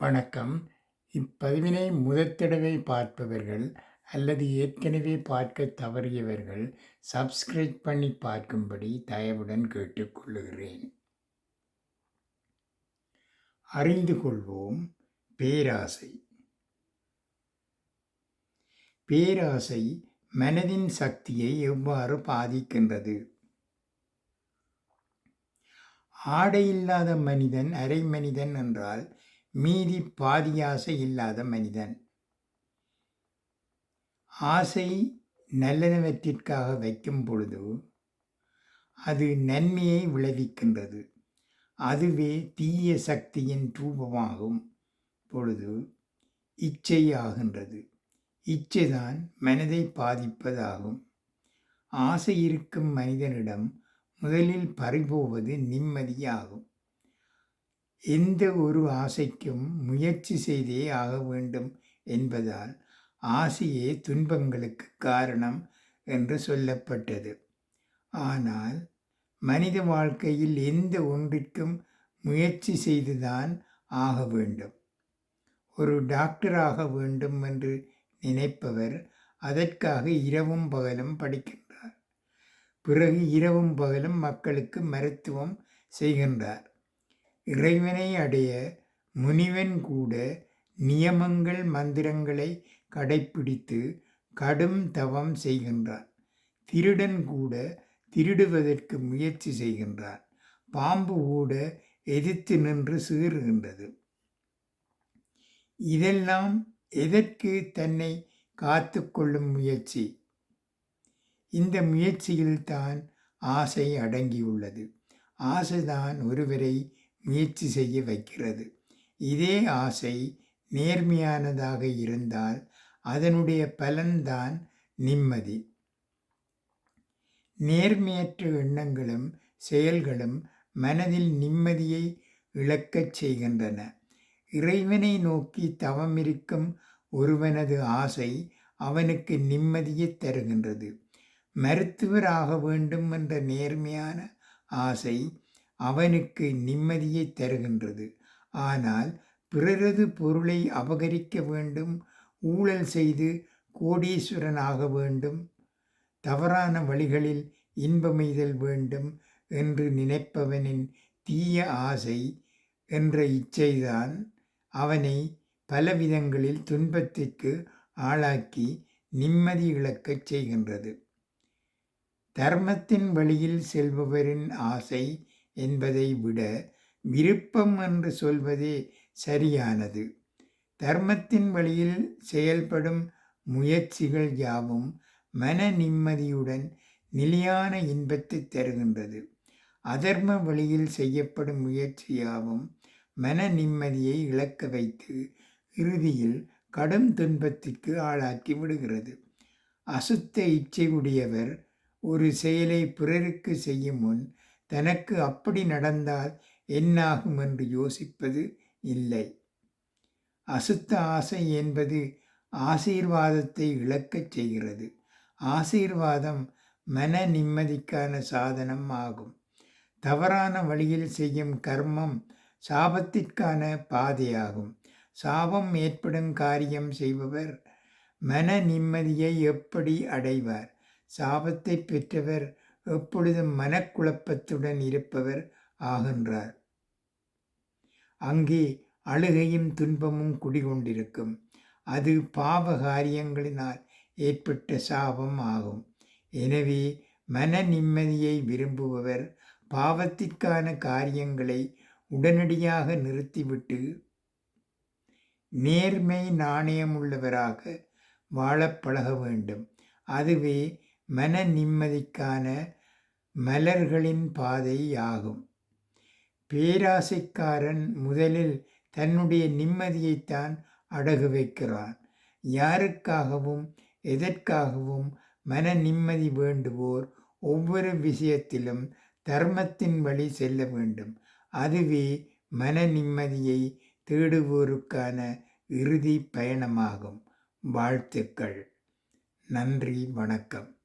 வணக்கம். இப்பதிவினை முதற்தடவை பார்ப்பவர்கள் அல்லது ஏற்கனவே பார்க்க தவறியவர்கள் சப்ஸ்கிரைப் பண்ணி பார்க்கும்படி தயவுடன் கேட்டுக்கொள்ளுகிறேன். அறிந்து கொள்வோம். பேராசை. பேராசை மனதின் சக்தியை எவ்வாறு பாதிக்கின்றது? ஆடையில்லாத மனிதன் அரை மனிதன் என்றால் மீதி பாதி ஆசை இல்லாத மனிதன். ஆசை நல்லனவற்றிற்காக வைக்கும் பொழுது அது நன்மையை விளைவிக்கின்றது. அதுவே தீய சக்தியின் ரூபமாகும் பொழுது இச்சை ஆகின்றது இச்சைதான் மனதை பாதிப்பதாகும். ஆசை இருக்கும் மனிதனிடம் முதலில் பறிபோவது நிம்மதியாகும். எந்த ஒரு ஆசைக்கும் முயற்சி செய்தே ஆக வேண்டும் என்பதால் ஆசையே துன்பங்களுக்கு காரணம் என்று சொல்லப்பட்டது. ஆனால் மனித வாழ்க்கையில் எந்த ஒன்றிற்கும் முயற்சி செய்துதான் ஆக வேண்டும். ஒரு டாக்டர் ஆக வேண்டும் என்று நினைப்பவர் அதற்காக இரவும் பகலும் படிக்கின்றார். பிறகு இரவும் பகலும் மக்களுக்கு மருத்துவம் செய்கின்றார். இறைவனை அடைய முனிவன் கூட நியமங்கள் மந்திரங்களை கடைப்பிடித்து கடும் தவம் செய்கின்றான். திருடன் கூட திருடுவதற்கு முயற்சி செய்கின்றான். பாம்பு கூட எதிர்த்து நின்று சீறுகின்றது. இதெல்லாம் எதற்கு தன்னை காத்து கொள்ளும் முயற்சி? இந்த முயற்சியில்தான் ஆசை அடங்கியுள்ளது. ஆசைதான் ஒருவரை முயற்சி செய்ய வைக்கிறது. இதே ஆசை நேர்மையானதாக இருந்தால் அதனுடைய பலன்தான் நிம்மதி. நேர்மையற்ற எண்ணங்களும் செயல்களும் மனதில் நிம்மதியை இழக்கச் செய்கின்றன. இறைவனை நோக்கி தவமிருக்கும் ஒருவனது ஆசை அவனுக்கு நிம்மதியை தருகின்றது. மருத்துவர் ஆக வேண்டும் என்ற நேர்மையான ஆசை அவனுக்கு நிம்மதியை தருகின்றது. ஆனால் பிறரது பொருளை அபகரிக்க வேண்டும் ஊழல் செய்து கோடீஸ்வரனாக வேண்டும் தவறான வழிகளில் இன்பமெய்தல் வேண்டும் என்று நினைப்பவனின் தீய ஆசை என்ற இச்சைதான் அவனை பலவிதங்களில் துன்பத்திற்கு ஆளாக்கி நிம்மதி இழக்கச் செய்கின்றது. தர்மத்தின் வழியில் செல்பவரின் ஆசை என்பதை விட விருப்பம் என்று சொல்வதே சரியானது. தர்மத்தின் வழியில் செயல்படும் முயற்சிகள் யாவும் மன நிம்மதியுடன் நிலையான இன்பத்தை தருகின்றது. அதர்ம வழியில் செய்யப்படும் முயற்சியாவும் மன நிம்மதியை இழக்க வைத்து இறுதியில் கடும் துன்பத்திற்கு ஆளாக்கி விடுகிறது. அசுத்த இச்சை உடையவர் ஒரு செயலை பிறருக்கு செய்யும் முன் தனக்கு அப்படி நடந்தால் என்னாகும் என்று யோசிப்பது இல்லை. அசுத்த ஆசை என்பது ஆசீர்வாதத்தை இழக்கச் செய்கிறது. ஆசீர்வாதம் மன நிம்மதிக்கான சாதனம் ஆகும். தவறான வழியில் செய்யும் கர்மம் சாபத்திற்கான பாதையாகும். சாபம் ஏற்படும் காரியம் செய்பவர் மன நிம்மதியை எப்படி அடைவார்? சாபத்தை பெற்றவர் எப்பொழுதும் மனக்குழப்பத்துடன் இருப்பவர் ஆகின்றார். அங்கே அழுகையும் துன்பமும் குடிகொண்டிருக்கும். அது பாவ காரியங்களினால் ஏற்பட்ட சாபம் ஆகும். எனவே மன நிம்மதியை விரும்புபவர் பாவத்திற்கான காரியங்களை உடனடியாக நிறுத்திவிட்டு நேர்மை நாணயமுள்ளவராக வாழப் பழக வேண்டும். அதுவே மன நிம்மதிக்கான மலர்களின் பாதை ஆகும் பேராசைக்காரன் முதலில் தன்னுடைய நிம்மதியைத்தான் அடகு வைக்கிறான். யாருக்காகவும் எதற்காகவும் மன நிம்மதி வேண்டுவோர் ஒவ்வொரு விஷயத்திலும் தர்மத்தின் வழி செல்ல வேண்டும். அதுவே மன நிம்மதியை தேடுவோருக்கான இறுதி பயணமாகும். வாழ்த்துக்கள். நன்றி வணக்கம்.